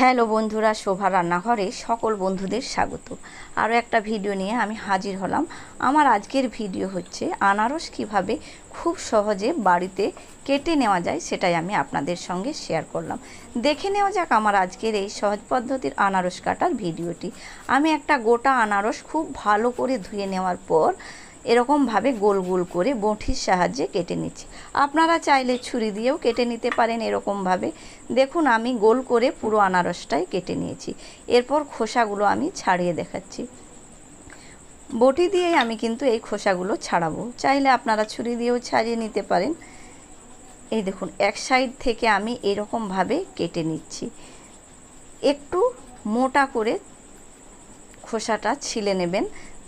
Hello বন্ধুরা, শোভা রান্নাঘরে সকল বন্ধুদের স্বাগত। আরও একটা ভিডিও নিয়ে আমি হাজির হলাম। আমার আজকের ভিডিও হচ্ছে আনারস কীভাবে খুব সহজে বাড়িতে কেটে নেওয়া যায় সেটাই আমি আপনাদের সঙ্গে শেয়ার করলাম। দেখে নেওয়া যাক আমার আজকের এই সহজ পদ্ধতির আনারস কাটার ভিডিওটি। আমি একটা গোটা আনারস খুব ভালো করে ধুয়ে নেওয়ার পর এরকমভাবে গোল গোল করে বঁঠির সাহায্যে কেটে নিচ্ছি। আপনারা চাইলে ছুরি দিয়েও কেটে নিতে পারেন এরকমভাবে দেখুন, আমি গোল করে পুরো আনারসটাই কেটে নিয়েছি। এরপর খোসাগুলো আমি ছাড়িয়ে দেখাচ্ছি। বটি দিয়েই আমি কিন্তু এই খোসাগুলো ছাড়াবো। চাইলে আপনারা ছুরি দিয়েও ছাড়িয়ে নিতে পারেন। এই দেখুন, এক সাইড থেকে আমি এরকমভাবে কেটে নিচ্ছি। একটু মোটা করে খোসাটা ছিলে নেবেন,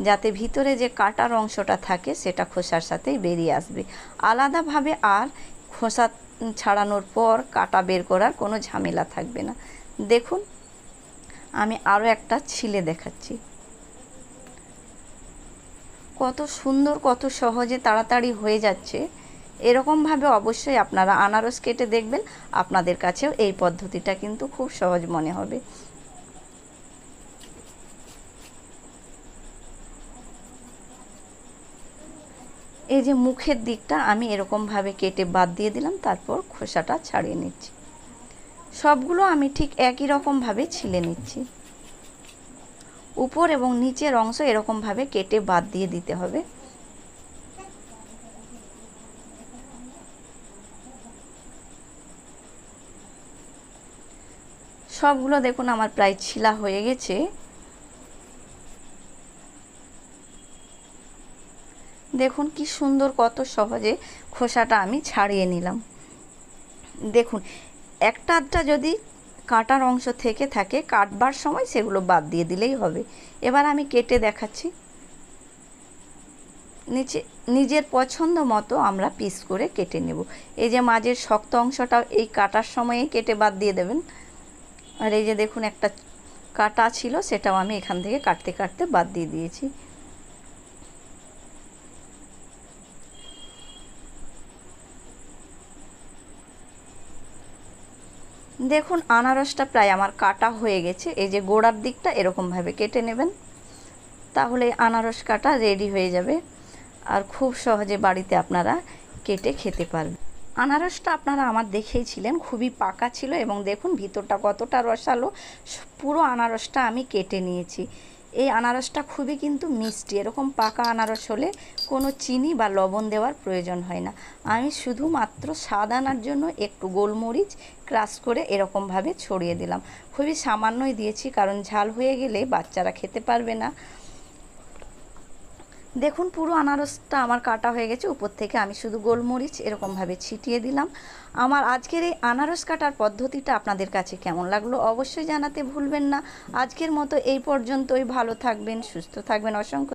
যাতে ভিতরে যে কাটার অংশটা থাকে সেটা খোসার সাথেই বেরিয়ে আসবে। আলাদাভাবে আর খোসা ছাড়ানোর পর কাটা বের করার কোনো ঝামেলা থাকবে না। দেখুন, আমি আরও একটা ছিলে দেখাচ্ছি। কত সুন্দর, কত সহজে তাড়াতাড়ি হয়ে যাচ্ছে। এরকমভাবে অবশ্যই আপনারা আনারস কেটে দেখবেন। আপনাদের কাছেও এই পদ্ধতিটা কিন্তু খুব সহজ মনে হবে। এই যে মুখের দিকটা আমি এরকমভাবে কেটে বাদ দিয়ে দিলাম, তারপর খোসাটা ছাড়িয়ে নিচ্ছি। সবগুলো আমি ঠিক একই রকমভাবে ছিলে নিচ্ছি। উপর এবং নিচের অংশ এরকমভাবে কেটে বাদ দিয়ে দিতে হবে। সবগুলো দেখুন, আমার প্রায় ছিলা হয়ে গেছে। দেখুন কি সুন্দর, কত সহজে খোসাটা আমি ছাড়িয়ে নিলাম। দেখুন, একটা আধটা যদি কাটার অংশ থেকে থাকে, কাটবার সময় সেগুলো বাদ দিয়ে দিলেই হবে। এবার আমি কেটে দেখাচ্ছি। নিচে, নিজের পছন্দ মতো আমরা পিস করে কেটে নেব। এই যে মাঝের শক্ত অংশটা এই কাটার সময়েই কেটে বাদ দিয়ে দেবেন। আর এই যে দেখুন, একটা কাটা ছিল, সেটাও আমি এখান থেকে কাটতে কাটতে বাদ দিয়ে দিয়েছি। দেখুন, আনারসটা প্রায় আমার কাটা হয়ে গেছে। এই যে গোড়ার দিকটা এরকমভাবে কেটে নেবেন। তাহলে আনারস কাটা রেডি হয়ে যাবে। আর খুব সহজে বাড়িতে আপনারা কেটে খেতে পারবেন। আনারসটা আপনারা আমার দেখেই ছিলেন, খুবই পাকা ছিল এবং দেখুন, ভিতরটা কতটা রসালো। পুরো আনারসটা আমি কেটে নিয়েছি। এই আনারসটা খুবই কিন্তু মিষ্টি। এরকম পাকা আনারস হলে কোনো চিনি বা লবণ দেওয়ার প্রয়োজন হয় না। আমি শুধুমাত্র স্বাদ আনার জন্য একটু গোলমরিচ ক্রাশ করে এরকমভাবে ছড়িয়ে দিলাম। খুবই সামান্যই দিয়েছি, কারণ ঝাল হয়ে গেলে বাচ্চারা খেতে পারবে না। দেখুন, পুরো আনারসটা আমার কাটা হয়ে গেছে। উপর থেকে আমি শুধু গোলমরিচ এরকমভাবে ছিটিয়ে দিলাম। আমার আজকের এই আনারস কাটার পদ্ধতিটা আপনাদের কাছে কেমন লাগল অবশ্যই জানাতে ভুলবেন না। আজকের মতো এই পর্যন্তই। ভালো থাকবেন, সুস্থ থাকবেন। অসংখ্য